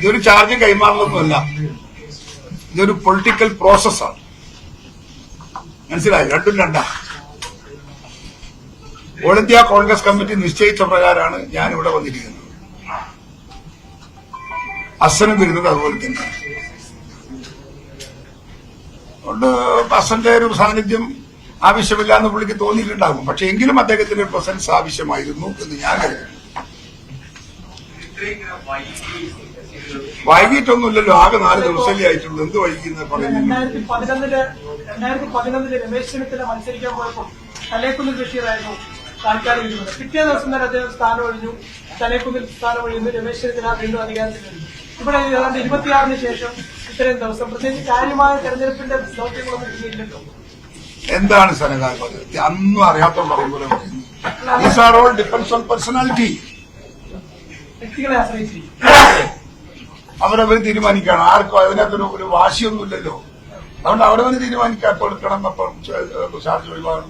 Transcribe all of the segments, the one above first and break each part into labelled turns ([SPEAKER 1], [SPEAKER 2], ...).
[SPEAKER 1] ഇതൊരു ചാർജ് കൈമാറുന്നൊന്നുമല്ല ഇതൊരു പൊളിറ്റിക്കൽ പ്രോസസ്സാണ് മനസ്സിലായി? രണ്ടും രണ്ടാ. ഓൾ ഇന്ത്യ കോൺഗ്രസ് കമ്മിറ്റി നിശ്ചയിച്ച പ്രകാരമാണ് ഞാൻ ഇവിടെ വന്നിരിക്കുന്നത്. അസനും വരുന്നത് അതുപോലെ തന്നെ. അതുകൊണ്ട് അസന്റെ ഒരു സാന്നിധ്യം ആവശ്യമില്ല എന്ന് പുള്ളിക്ക് തോന്നിയിട്ടുണ്ടാകും. പക്ഷെ എങ്കിലും അദ്ദേഹത്തിന്റെ പ്രസൻസ് ആവശ്യമായിരുന്നു എന്ന് ഞാൻ കരുതുന്നു. വൈകിട്ടൊന്നുമില്ലല്ലോ ആകെ നാല് ദിവസമല്ലേ ആയിട്ടുള്ളൂ. എന്ത് വൈകിന്ന് പറയുന്നു
[SPEAKER 2] രണ്ടായിരത്തി പതിനൊന്നിൽ രണ്ടായിരത്തി പതിനൊന്നിൽ രമേശ് ചെന്നിത്തല മത്സരിക്കാൻ പോയപ്പോൾ തലേക്കുന്നിൽ ബഷീറായിരുന്നു താൽക്കാലിക ഇരുന്നത്. പിറ്റേ ദിവസം തന്നെ അദ്ദേഹം സ്ഥാനം ഒഴിഞ്ഞു തലേക്കുന്നിൽ സ്ഥാനം ഒഴിയുന്നു രമേശ് ചെന്നിത്തല വീണ്ടും അധികാരത്തിൽ വരുന്നു ഇവിടെ ഏതാണ്ട് ഇരുപത്തിയാറിന് ശേഷം ഇത്രയും ദിവസം പ്രത്യേകിച്ച് കാര്യമായ തെരഞ്ഞെടുപ്പിന്റെ ദൗത്യങ്ങളൊന്നും ഇല്ലല്ലോ.
[SPEAKER 1] എന്താണ് സനകാരം അന്നും അറിയാത്ത പറയുമ്പോൾ ഡിപ്പെൻസ് ഓൺ പേഴ്സണാലിറ്റി
[SPEAKER 2] വ്യക്തികളെ ആശ്രയിച്ചിരിക്കും.
[SPEAKER 1] അവരവർ തീരുമാനിക്കുകയാണ്. ആർക്കും അതിനകത്തൊരു ഒരു വാശിയൊന്നുമില്ലല്ലോ. അതുകൊണ്ട് അവരവർ തീരുമാനിക്കാൻ കൊടുക്കണം എടുക്കണം അപ്പം ചാർജ് ഒഴിവാണ്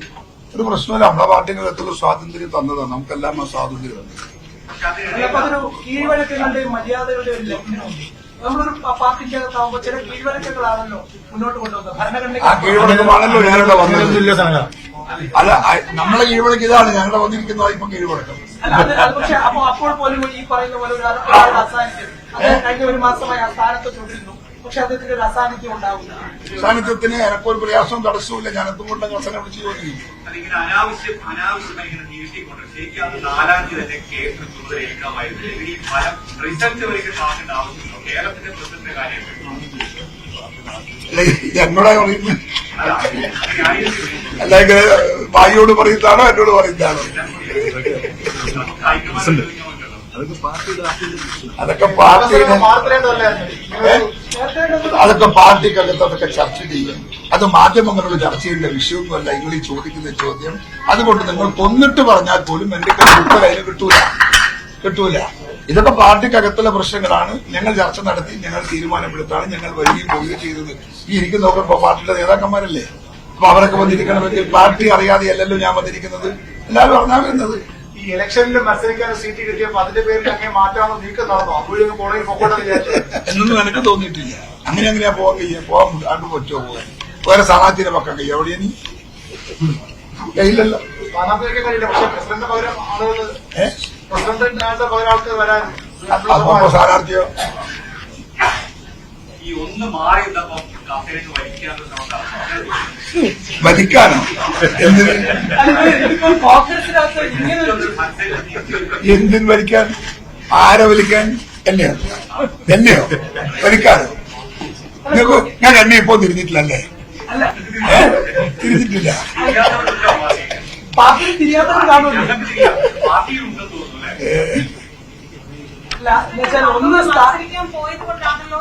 [SPEAKER 1] ഒരു പ്രശ്നമില്ല നമ്മളെ പാർട്ടികൾക്കുള്ള സ്വാതന്ത്ര്യം തന്നതാണ്. നമുക്കെല്ലാം ആ സ്വാതന്ത്ര്യം
[SPEAKER 2] തന്നെ കീഴ്വഴക്കങ്ങളുടെയും മര്യാദകളുടെയും ഒരു ലംഘനമുണ്ട്. നമ്മളൊരു പ- പാർട്ടിക്കകത്താവുമ്പോൾ ചില കീഴ്വഴക്കങ്ങളാണല്ലോ മുന്നോട്ട് കൊണ്ടുവന്നത്. ഭരണഘടന
[SPEAKER 1] അല്ല നമ്മളെ കീഴ്വഴക്കം ഇതാണ്. ഞങ്ങളുടെ വന്നിരിക്കുന്നത് ഇപ്പം കീഴ്വഴക്കം.
[SPEAKER 2] പക്ഷെ അപ്പൊ അപ്പോൾ പോലും ഈ പറയുന്ന പോലെ ഒരു ഒരാളുടെ അസാന്നിധ്യം അദ്ദേഹം കഴിഞ്ഞ ഒരു മാസമായി ആ സ്ഥാനത്ത് തുടരുന്നു പക്ഷെ അദ്ദേഹത്തിന്റെ ഒരു അസാന്നിധ്യം ഉണ്ടാവില്ല
[SPEAKER 1] സാന്നിധ്യത്തിന് എനക്കൊരു പ്രയാസവും തടസ്സവുമില്ല. ഞാൻ എന്തുകൊണ്ട് കസനെ വിളിച്ച് ചോദിക്കും
[SPEAKER 3] അതിങ്ങനെ അനാവശ്യം അനാവശ്യമായി ഇങ്ങനെ നീട്ടിക്കൊണ്ട് ശരിക്കും അത് നാലാം തീയതി തന്നെ കേസ് ചുമതലയേൽക്കാമായിരുന്നു ഈ ഫലം റിസൾട്ട് വരെയൊക്കെ കാണേണ്ട ആവശ്യമില്ല കേരളത്തിന്റെ പ്രസിഡന്റ് കാര്യം
[SPEAKER 1] അല്ല, ഇത് എന്നോടാ പറയുന്നത്. അല്ലെങ്കിൽ ഭായിയോട് പറയുന്നതാണോ എന്നോട് പറയുന്നതാണോ? അതൊക്കെ
[SPEAKER 2] പാർട്ടി?
[SPEAKER 1] അതൊക്കെ പാർട്ടിക്കകത്ത് അതൊക്കെ ചർച്ച ചെയ്യും. അത് മാധ്യമങ്ങളുടെ ചർച്ച ചെയ്യേണ്ട വിഷയമൊന്നുമല്ല. നിങ്ങൾ ഈ ചോദിക്കുന്ന ചോദ്യം. അതുകൊണ്ട് നിങ്ങൾ കൊന്നിട്ട് പറഞ്ഞാൽ പോലും എന്റെ കയ്യിൽ ഉത്തരം അതിന് കിട്ടൂല. കിട്ടൂല. ഇതൊക്കെ പാർട്ടിക്കകത്തുള്ള പ്രശ്നങ്ങളാണ്. ഞങ്ങൾ ചർച്ച നടത്തി ഞങ്ങൾ തീരുമാനമെടുത്താണ് ഞങ്ങൾ വരികയും പോവുകയും ചെയ്തത്. ഈ ഇരിക്കുന്നവർക്ക് പാർട്ടിയുടെ നേതാക്കന്മാരല്ലേ? അപ്പൊ അവരൊക്കെ വന്നിരിക്കണമെങ്കിൽ പാർട്ടി അറിയാതെയല്ലല്ലോ ഞാൻ വന്നിരിക്കുന്നത്. എല്ലാവരും അറിഞ്ഞാൽ വരുന്നത്
[SPEAKER 4] ഈ ഇലക്ഷനിൽ മത്സരിക്കാൻ സീറ്റ് കിട്ടിയപ്പോ അതിന്റെ പേരിൽ അങ്ങനെ മാറ്റാമെന്ന് നീക്കം നടന്നു അപ്പോഴും കോളേജിൽ പൊക്കോട്ടെ
[SPEAKER 1] എന്നൊന്നും എനിക്ക് തോന്നിയിട്ടില്ല. അങ്ങനെ അങ്ങനെയാ പോകാൻ കഴിയാ പോകാൻ അങ്ങ് പറ്റുമോ പോകാൻ വേറെ സ്ഥാനാർത്ഥിയുടെ പക്കം കഴിയും എവിടെയാ നീ? കയ്യില്ലല്ലോ
[SPEAKER 4] സ്ഥാനാർത്ഥിയൊക്കെ കഴിയില്ല. പക്ഷെ പ്രസിഡന്റ് പകരം ആളുകൾ പ്രസിഡന്റ് പകരം ആൾക്കാർ വരാൻ
[SPEAKER 1] അപ്പൊ സ്ഥാനാർത്ഥിയോ?
[SPEAKER 3] ഈ ഒന്ന് മാറി നിന്നപ്പോ
[SPEAKER 1] വലിക്കാനോ? എന്തിന്? വലിക്കാൻ? ആരെ വലിക്കാൻ? എന്നെയോ? എന്നെയോ? വലിക്കാനോ? നിങ്ങൾക്ക് ഞാൻ എന്നെ ഇപ്പോ തിരിഞ്ഞിട്ടില്ലല്ലേ? തിരിഞ്ഞിട്ടില്ല.
[SPEAKER 2] പാർട്ടി തിരിയാത്തത് കാണുമല്ലോ
[SPEAKER 3] പാർട്ടിയിലുണ്ടെന്ന് തോന്നുന്നു അല്ലേ
[SPEAKER 2] എന്നുവെച്ചാൽ ഒന്ന്
[SPEAKER 5] സ്ഥാപിക്കാൻ പോയത് കൊണ്ടാണല്ലോ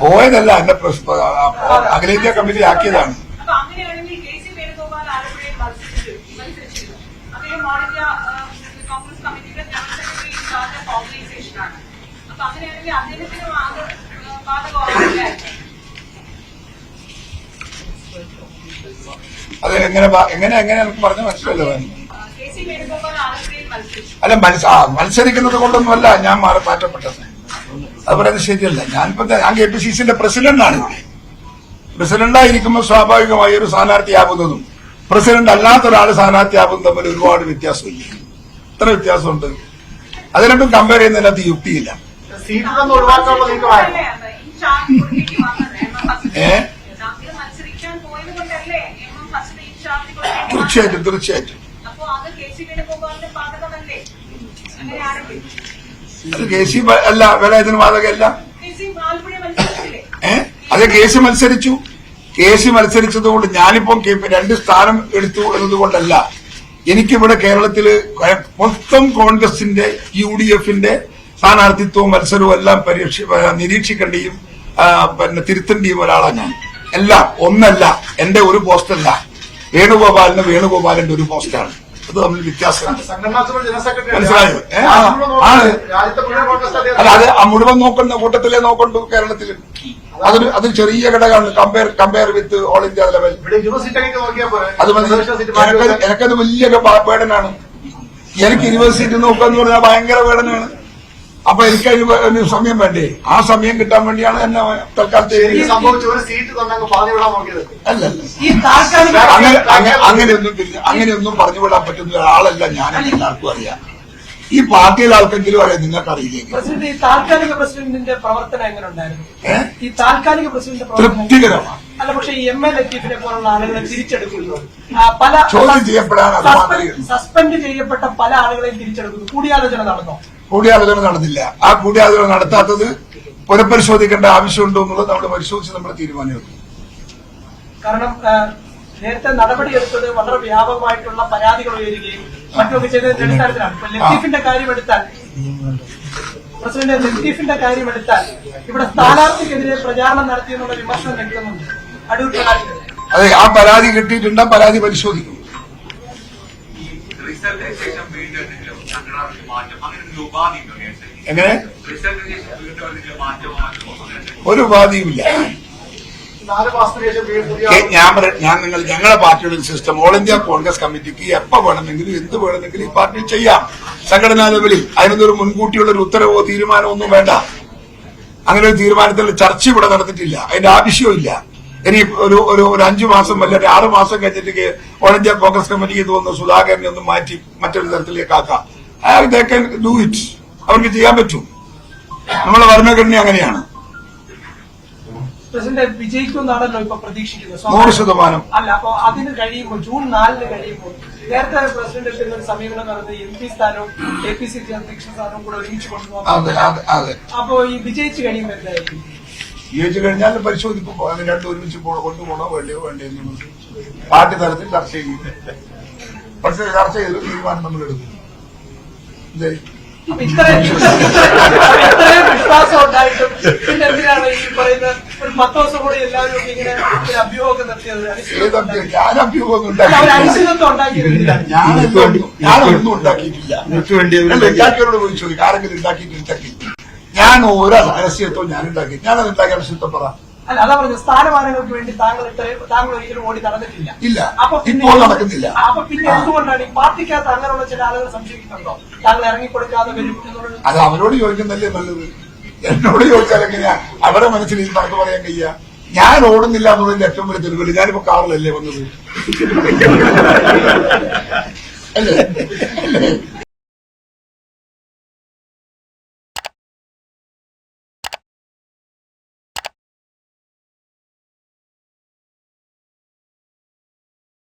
[SPEAKER 1] പോയതല്ല എന്നെ അഖിലേന്ത്യാ കമ്മിറ്റി ആക്കിയതാണ്.
[SPEAKER 5] അത്
[SPEAKER 1] എങ്ങനെ എങ്ങനെ എങ്ങനെ എനിക്ക് പറഞ്ഞു മനസ്സിലല്ലോ അല്ല മത്സരിക്കുന്നത് കൊണ്ടൊന്നുമല്ല ഞാൻ മാറി മാറ്റപ്പെട്ടത്. അത് പറയുന്നത് ശരിയല്ല. ഞാനിപ്പോ ഞാൻ കെ പി സി സിന്റെ പ്രസിഡന്റാണ് പ്രസിഡന്റായിരിക്കുമ്പോൾ സ്വാഭാവികമായി ഒരു സ്ഥാനാർത്ഥിയാകുന്നതും പ്രസിഡന്റ് അല്ലാത്ത ഒരാൾ സ്ഥാനാർത്ഥിയാകുന്നതും തമ്മിൽ ഒരുപാട് വ്യത്യാസമില്ല? ഇത്ര വ്യത്യാസമുണ്ട്. അത് രണ്ടും കമ്പയർ ചെയ്യുന്നതിനകത്ത് യുക്തിയില്ല. ഏ? തീർച്ചയായിട്ടും തീർച്ചയായിട്ടും.
[SPEAKER 5] അത് കെ സി ബാധകമല്ലേ അങ്ങനെയാണെങ്കിൽ
[SPEAKER 1] അത് കെ സി അല്ല ബാധകമല്ല
[SPEAKER 5] കെ സി
[SPEAKER 1] ഏ മത്സരിച്ചു മത്സരിച്ചതുകൊണ്ട് ഞാനിപ്പം രണ്ട് സ്ഥാനം എടുത്തു എന്നതുകൊണ്ടല്ല. എനിക്കിവിടെ കേരളത്തിൽ മൊത്തം കോൺഗ്രസിന്റെ യു ഡി എഫിന്റെ സ്ഥാനാർത്ഥിത്വവും മത്സരവും എല്ലാം പരീക്ഷ നിരീക്ഷിക്കേണ്ടിയും പിന്നെ തിരുത്തേണ്ടിയും ഒരാളാണ് ഞാൻ. എല്ലാം ഒന്നല്ല. എന്റെ ഒരു പോസ്റ്റല്ല. വേണുഗോപാലിന് വേണുഗോപാലിന്റെ ഒരു പോസ്റ്റാണ്. അത് തമ്മിൽ
[SPEAKER 4] സെക്രട്ടറി
[SPEAKER 1] മനസ്സിലായോ? ആണ്. അല്ല അത് ആ മുഴുവൻ നോക്കുന്ന കൂട്ടത്തിലേ നോക്കണ്ടു കേരളത്തിൽ അതൊരു അത് ചെറിയ ഘടകമാണ്. Compare compare with all India level അത് മതി. എനിക്കത് വലിയ പേടനാണ്. എനിക്ക് യൂണിവേഴ്സിറ്റി സീറ്റ് നോക്കുക എന്ന് പറഞ്ഞാൽ ഭയങ്കര വേദനയാണ് അപ്പൊ എനിക്ക് അതിന് ഒരു സമയം വേണ്ടേ? ആ സമയം കിട്ടാൻ വേണ്ടിയാണ് എന്നെ തൽക്കാലത്തെ അങ്ങനെയൊന്നും പിന്നെ അങ്ങനെയൊന്നും പറഞ്ഞു വിടാൻ പറ്റുന്ന ഒരാളല്ല ഞാൻ എല്ലാവർക്കും അറിയാം. ഈ പാർട്ടിയിലെ ആൾക്കെങ്കിലും അറിയാം നിങ്ങൾക്ക് അറിയില്ലേ
[SPEAKER 2] പ്രസിഡന്റ് ഈ താൽക്കാലിക പ്രസിഡന്റിന്റെ പ്രവർത്തനം എങ്ങനെ ഉണ്ടായിരുന്നു? ഈ താൽക്കാലിക പ്രസിഡന്റിന്റെ
[SPEAKER 1] തൃപ്തികരമാണ്.
[SPEAKER 2] അല്ല പക്ഷെ ഈ എം എൽ ലത്തീഫിനെ പോലുള്ള ആളുകളെ തിരിച്ചെടുക്കുന്നു. പല സസ്പെൻഡ് ചെയ്യപ്പെട്ട പല ആളുകളെയും തിരിച്ചെടുക്കുന്നു. കൂടിയാലോചന നടന്നോ?
[SPEAKER 1] കൂടിയാലോചന നടന്നില്ല. ആ കൂടിയാലോചന നടത്താത്തത് പുനഃപരിശോധിക്കേണ്ട ആവശ്യമുണ്ടോ എന്നുള്ളത് നമ്മൾ പരിശോധിച്ച് നമ്മൾ തീരുമാനമെടുക്കും.
[SPEAKER 2] കാരണം നേരത്തെ നടപടിയെടുത്തത് വളരെ വ്യാപകമായിട്ടുള്ള പരാതികൾ ഉയരുകയും മറ്റൊക്കെ ചെയ്തതിന്റെ അടിസ്ഥാനത്തിലാണ് ഇപ്പൊ ലത്തീഫിന്റെ പ്രസിഡന്റ് ലത്തീഫിന്റെ കാര്യം എടുത്താൽ ഇവിടെ സ്ഥാനാർത്ഥിക്കെതിരെ പ്രചാരണം നടത്തിയെന്നുള്ള വിമർശനം കിട്ടുന്നുണ്ട് അടൂർ പ്രകാശ്.
[SPEAKER 1] അതെ ആ പരാതി കിട്ടിയിട്ടുണ്ട് പരാതി പരിശോധിക്കും.
[SPEAKER 3] റിസൾട്ടിന് ശേഷം വീണ്ടും എന്തെങ്കിലും സംഘടനയിൽ മാറ്റം. അങ്ങനെ എന്തെങ്കിലും ഉപാധി ഉണ്ടോ കേസിൽ?
[SPEAKER 1] എങ്ങനെ?
[SPEAKER 3] റിസൾട്ടിന് ശേഷം വീണ്ടും എന്തെങ്കിലും മാറ്റമോ മാറ്റമോ അങ്ങനെ എന്തെങ്കിലും
[SPEAKER 1] ഒരു ഉപാധിയുമില്ല ഞാൻ ഞാൻ നിങ്ങൾ ഞങ്ങളുടെ പാർട്ടിയുടെ സിസ്റ്റം ഓൾ ഇന്ത്യ കോൺഗ്രസ് കമ്മിറ്റിക്ക് എപ്പോ വേണമെങ്കിലും എന്ത് വേണമെങ്കിലും ഈ പാർട്ടി ചെയ്യാം. സംഘടനാ ലെവലിൽ അതിനൊന്നൊരു മുൻകൂട്ടിയുള്ള ഒരു ഉത്തരവോ തീരുമാനമോ ഒന്നും വേണ്ട. അങ്ങനെ ഒരു തീരുമാനത്തിൽ ചർച്ച ഇവിടെ നടന്നിട്ടില്ല. അതിന്റെ ആവശ്യമില്ല ഇനി ഒരു ഒരു ഒരു അഞ്ചു മാസം അല്ല ഒരു ആറ് മാസം കഴിഞ്ഞിട്ട് ഓൾ ഇന്ത്യ കോൺഗ്രസ് കമ്മിറ്റിക്ക് തോന്നുന്ന സുധാകരനെ ഒന്ന് മാറ്റി മറ്റൊരു തരത്തിലേക്ക് ആക്കാം. ദേ കൻ ഡു ഇറ്റ് അവർക്ക് ചെയ്യാൻ പറ്റും. നമ്മളെ ഭരണഘടന അങ്ങനെയാണ്.
[SPEAKER 2] പ്രസിഡന്റ് വിജയിക്കുമെന്നാണല്ലോ ഇപ്പൊ പ്രതീക്ഷിക്കുന്നത്.
[SPEAKER 1] നൂറ് ശതമാനം.
[SPEAKER 2] അല്ല അപ്പൊ അതിന് കഴിയുമ്പോൾ ജൂൺ നാലിന് കഴിയുമ്പോൾ നേരത്തെ പ്രസിഡന്റ് എടുത്തിരുന്ന ഒരു സമീപനം നടന്നത് എം പി സ്ഥാനവും എ പി സി സി അധ്യക്ഷ സ്ഥാനവും കൂടെ ഒരുമിച്ച്
[SPEAKER 1] അതെ
[SPEAKER 2] അപ്പോ ഈ വിജയിച്ചു കഴിയുമ്പോൾ എന്തായിരിക്കും?
[SPEAKER 1] ജയിച്ചു കഴിഞ്ഞാൽ പരിശോധിക്കും. അത് രണ്ടും ഒരുമിച്ച് പോ- കൊണ്ടുപോകണോ വേണ്ടയോ വേണ്ടയോ എന്ന് പാർട്ടി തലത്തിൽ ചർച്ച ചെയ്യും. പക്ഷേ ചർച്ച ചെയ്ത് തീരുമാനം നമ്മൾ എടുക്കും. ഇതേ.
[SPEAKER 2] അപ്പൊ ഇത്രയും ഇത്രയും വിശ്വാസം ഉണ്ടായിട്ടും പിന്നെ എന്തിനാണ് ഈ പറയുന്ന ഒരു പത്ത് ദിവസം കൂടി എല്ലാവരും ഒക്കെ ഇങ്ങനെ ഒരു അഭ്യൂഹമൊക്കെ നടത്തിയത്
[SPEAKER 1] ഏത്
[SPEAKER 2] അനിശ്ചിതത്വം
[SPEAKER 1] അഭ്യൂഹം?
[SPEAKER 2] ഉണ്ടാക്കി.
[SPEAKER 1] ഞാൻ അഭ്യൂഹമൊന്നും ഉണ്ടാക്കിയിട്ടില്ല.
[SPEAKER 2] ഞാൻ
[SPEAKER 1] ഞാനൊന്നും ഉണ്ടാക്കിയിട്ടില്ല. ഉണ്ടാക്കിയവരോട് ചോദിക്കും. ആരെങ്കിലും ഉണ്ടാക്കിയിട്ടുണ്ടെങ്കിൽ ഞാൻ ഓരോ രഹസ്യത്വം ഞാൻ ഉണ്ടാക്കി ഞാൻ ഉണ്ടാക്കിയ രഹസ്യത്വം പറ.
[SPEAKER 2] അല്ല അതാ പറഞ്ഞു സ്ഥാനമാനങ്ങൾക്ക് വേണ്ടി താങ്കൾ താങ്കൾ ഒരിക്കലും ഓടി നടന്നിട്ടില്ല.
[SPEAKER 1] ഇല്ല.
[SPEAKER 2] അപ്പൊ
[SPEAKER 1] ഇപ്പോൾ നടക്കുന്നില്ല.
[SPEAKER 2] അപ്പൊ പിന്നെ എന്തുകൊണ്ടാണ് ഈ പാർട്ടിക്കകത്ത് അങ്ങനെയുള്ള ചില ആളുകൾ സംശയിക്കുന്നുണ്ടോ? താങ്കൾ ഇറങ്ങിക്കൊടുക്കാതെ വരും എന്നുള്ളത്
[SPEAKER 1] അത് അവരോട് ചോദിക്കുന്നല്ലേ നല്ലത്. എന്നോട് ചോദിച്ചാൽ എങ്ങനെയാ? അവരുടെ മനസ്സിൽ ഈ പറഞ്ഞു പറയാൻ കഴിയ? ഞാൻ ഓടുന്നില്ല എന്നുള്ളതിന്റെ ഏറ്റവും വലിയ തെളിവില്ല ഞാനിപ്പോ കാറിലല്ലേ വന്നത്. അല്ലേ?